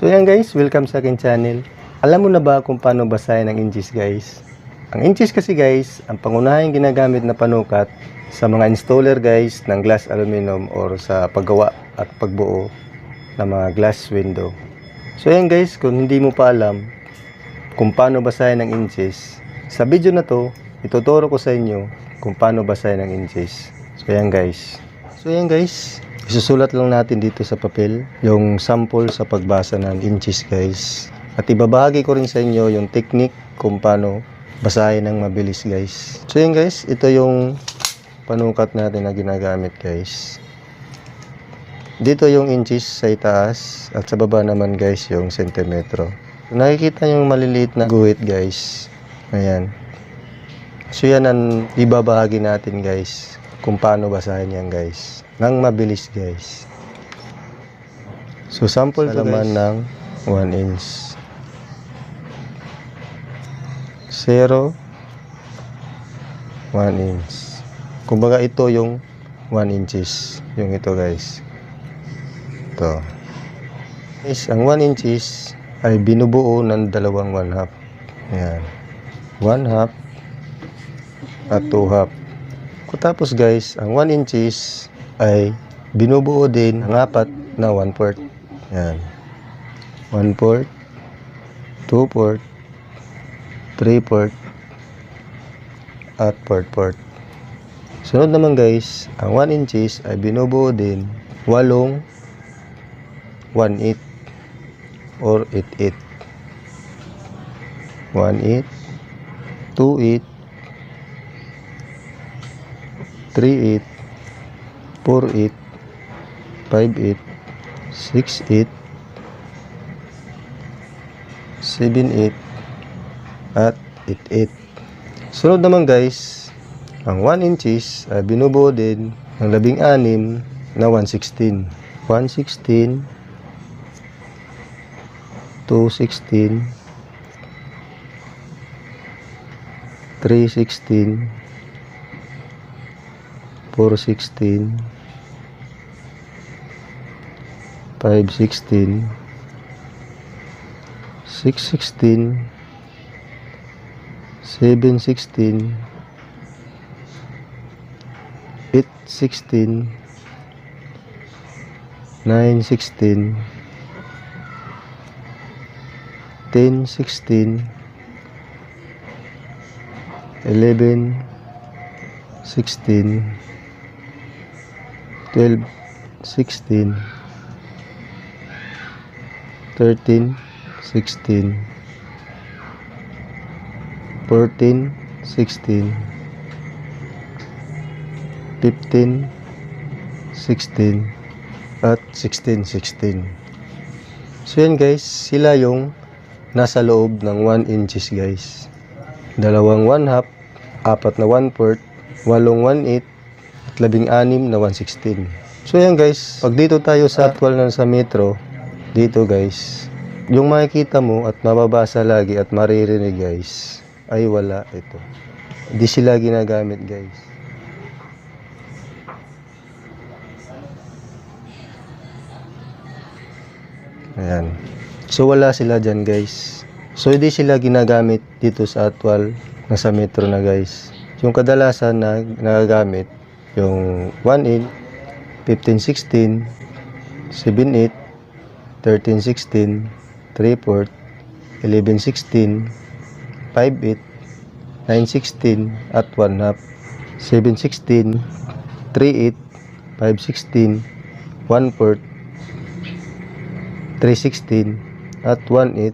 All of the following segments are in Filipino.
So yan guys, welcome sa akin channel. Alam mo na ba kung paano basahin ang inches guys? Ang inches kasi guys, ang pangunahing ginagamit na panukat sa mga installer guys ng glass aluminum or sa paggawa at pagbuo ng mga glass window. So yan guys, kung hindi mo pa alam kung paano basahin ang inches, sa video na to, ituturo ko sa inyo kung paano basahin ang inches. So yan guys. So yan guys, isusulat lang natin dito sa papel yung sample sa pagbasa ng inches guys. At ibabahagi ko rin sa inyo yung technique kung paano basahin ng mabilis guys. So yan guys, ito yung panukat natin na ginagamit guys. Dito yung inches sa itaas at sa baba naman guys yung sentimetro. Nakikita nyo yung maliliit na guhit guys. Ayan. So yan ang ibabahagi natin guys kung paano basahin yan guys. Nang mabilis guys. So sample to naman ng 1 inch. 0 1 inch. Kumbaga ito yung 1 inches. Yung ito guys. Ito. Guys, ang 1 inches ay binubuo ng dalawang 1 half. Ayan. 1 half at 2 half. Tapos guys, ang 1 inches ay binubuo din ang apat na 1 fourth. Yan. 1 fourth, 2 fourth, 3 fourth, at 4 fourth. Sunod naman guys, ang 1 inches ay binubuo din walong 1 8 or 8 8. 1 8, 2 8, 3 8, 4 8, 5 8, 6 8, 7 8, at 8 8. Sunod naman guys, ang 1 inches ay binubuo din ng labing anim na 116. 116, 216, 316, 416 516 616 716 816 916 1016 11 16 12 16 13 16 14 16 15 16 at 16 16 so yan guys sila yung nasa loob ng 1 inches guys. Dalawang 1 half apat na 1 fourth walong 1 8 at labing anim na 116 so yan guys. Pag dito tayo sa actual na sa metro dito guys yung makikita mo at mababasa lagi at maririnig guys ay wala ito. Hindi sila ginagamit guys. Ayan. So wala sila dyan guys. So hindi sila ginagamit dito sa actual na sa metro na guys. Yung kadalasan na nagagamit yung 1 in 1516 78 1316 3 4 1116 58 916 at 1 half 716 38 516 1 fourth 316 at 1 8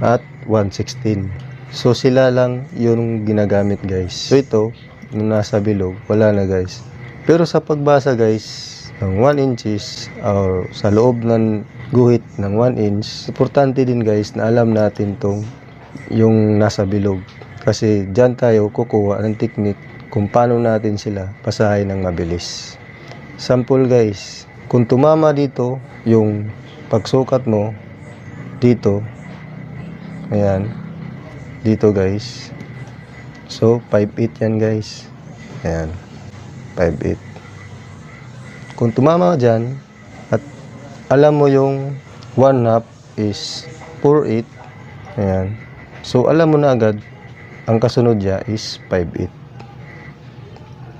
at 116 so sila lang yung ginagamit guys. So ito nung nasa bilog wala na guys. Pero sa pagbasa guys ng 1 inches or sa loob ng guhit ng 1 inch importante din guys na alam natin tong yung nasa bilog. Kasi dyan tayo kukuha ng technique kung paano natin sila pasahin ng mabilis. Sample guys kung tumama dito yung pagsukat mo dito ayan dito guys so 5.8 yan guys ayan 5.8 kung tumama ka dyan at alam mo yung 1 half is 4.8. Ayan. So, alam mo na agad, ang kasunod niya is 5.8.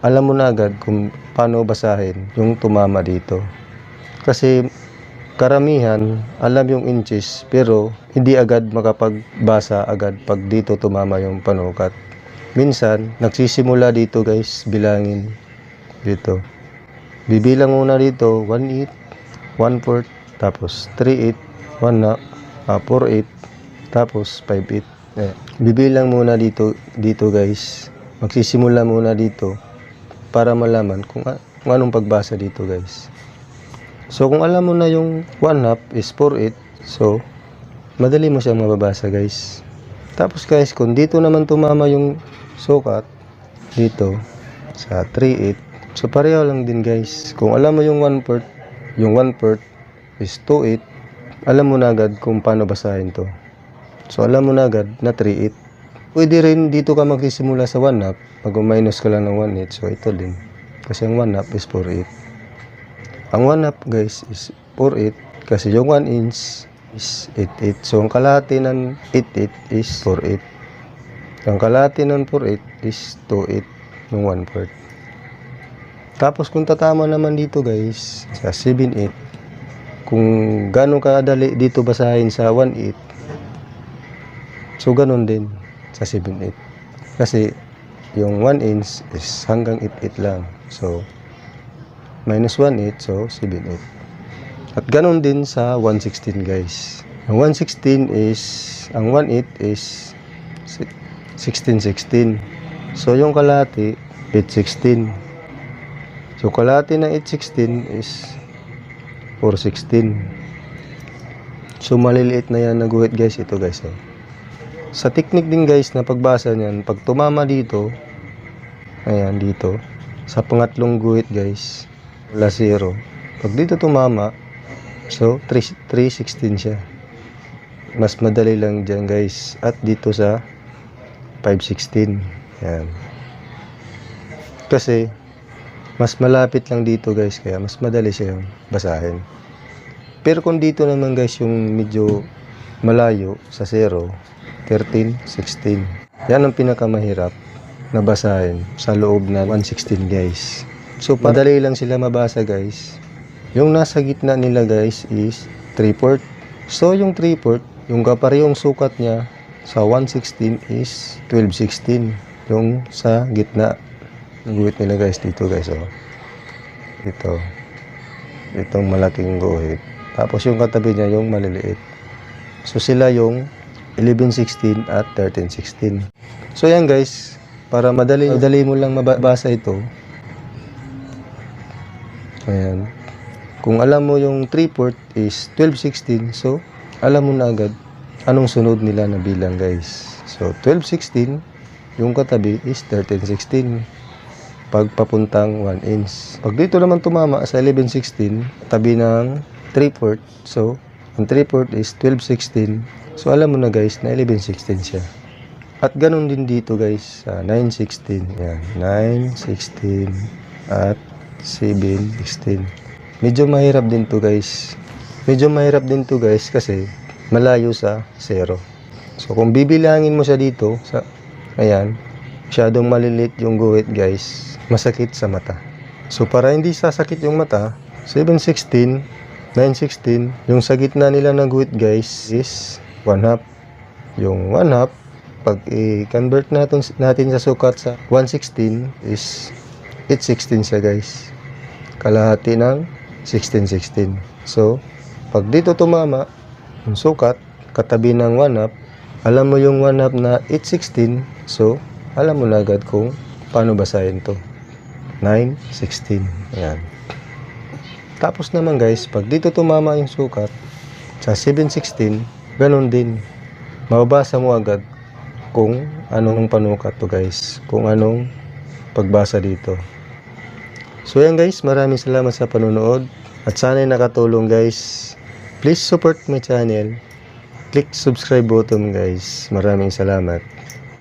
Alam mo na agad kung paano basahin yung tumama dito. Kasi karamihan alam yung inches pero hindi agad makapagbasa agad pag dito tumama yung panukat. Minsan, nagsisimula dito guys, bilangin dito. Bibilang muna dito, 1.8, 1 tapos 3.8, 1 na, 4.8, tapos 5.8. Eh, bibilang muna dito, dito guys. Magsisimula muna dito para malaman kung, kung anong pagbasa dito guys. So kung alam mo na yung 1 half is 4.8, so madali mo siyang mababasa guys. Tapos guys, kung dito naman tumama yung sukat, dito, sa 3.8, so pareho lang din guys. Kung alam mo yung 1 part, yung 1 part is 2.8, alam mo na agad kung paano basahin to. So alam mo na agad na 3.8. Pwede rin dito ka magsisimula sa 1 half, mag-minus ka lang ng 1.8, so ito din. Kasi ang 1 half is 4.8. Ang 1 half guys is 4.8 kasi yung 1 inch is 8.8. So ang kalahati ng 8.8 is 4.8. Ang kalahati ng 4.8 is 2.8 yung 1 part. Tapos kung tatama naman dito guys sa 7.8 kung gano'ng kadali dito basahin sa 1.8 so ganun din sa 7.8 kasi yung 1 inch is hanggang 8.8 lang. So minus 1.8 so 7.8 at ganun din sa 116 guys. Ang 116 is ang 1.8 is 1616 so yung kalahati 816 so kalahati ng 816 is 416 so maliliit na yan na guhit guys. Ito guys oh. sa technique din guys na pagbasa niyan pag tumama dito ayan dito sa pangatlong guhit guys wala zero. Pag dito tumama so 3, 316 siya. Mas madali lang dyan guys. At dito sa 516 yan. Kasi mas malapit lang dito guys kaya mas madali siyang basahin. Pero kung dito naman guys yung medyo malayo sa 0 13, 16 yan ang pinakamahirap na basahin sa loob na 116 guys. So padali lang sila mabasa guys. Yung nasa gitna nila guys is 3 port so yung 3 port yung kaparehong sukat niya sa 116 is 1216 yung sa gitna. Guhit nila guys dito guys oh. Ito. Itong malaking guhit. Tapos yung katabi niya yung maliliit. So sila yung 1116 at 1316 so yan guys. Para madali madali mo lang mabasa ito. Ayan. Kung alam mo yung 3 port is 1216 so alam mo na agad anong sunod nila na bilang guys so 1216 yung katabi is 1316 pag papuntang 1 inch. Pag dito naman tumama sa 1116, tabi ng 3 port. So, ang 3 port is 1216. So, alam mo na guys na 1116 siya. At ganun din dito guys sa 916. Yan, 916 at 716. Medyo mahirap din to guys. Medyo mahirap din to guys kasi malayo sa 0. So, kung bibilangin mo siya dito, sa, ayan, masyadong malilit yung guhit guys. Masakit sa mata. So para hindi sasakit yung mata 716 916 yung sa gitna nila ng guhit guys is 1 half. Yung 1 half pag i-convert natin, natin sa sukat sa 116 is 816 siya guys. Kalahati ng 1616 so pag dito tumama yung sukat katabi ng 1 half alam mo yung 1 half na 816 so alam mo na agad kung paano basahin to. 9, 16 ayan. Tapos naman guys pag dito tumama yung sukat sa 716 ganun din. Mababasa mo agad kung anong panukat to guys kung anong pagbasa dito. So yan guys maraming salamat sa panonood at sana'y nakatulong guys please support my channel. Click subscribe button guys. Maraming salamat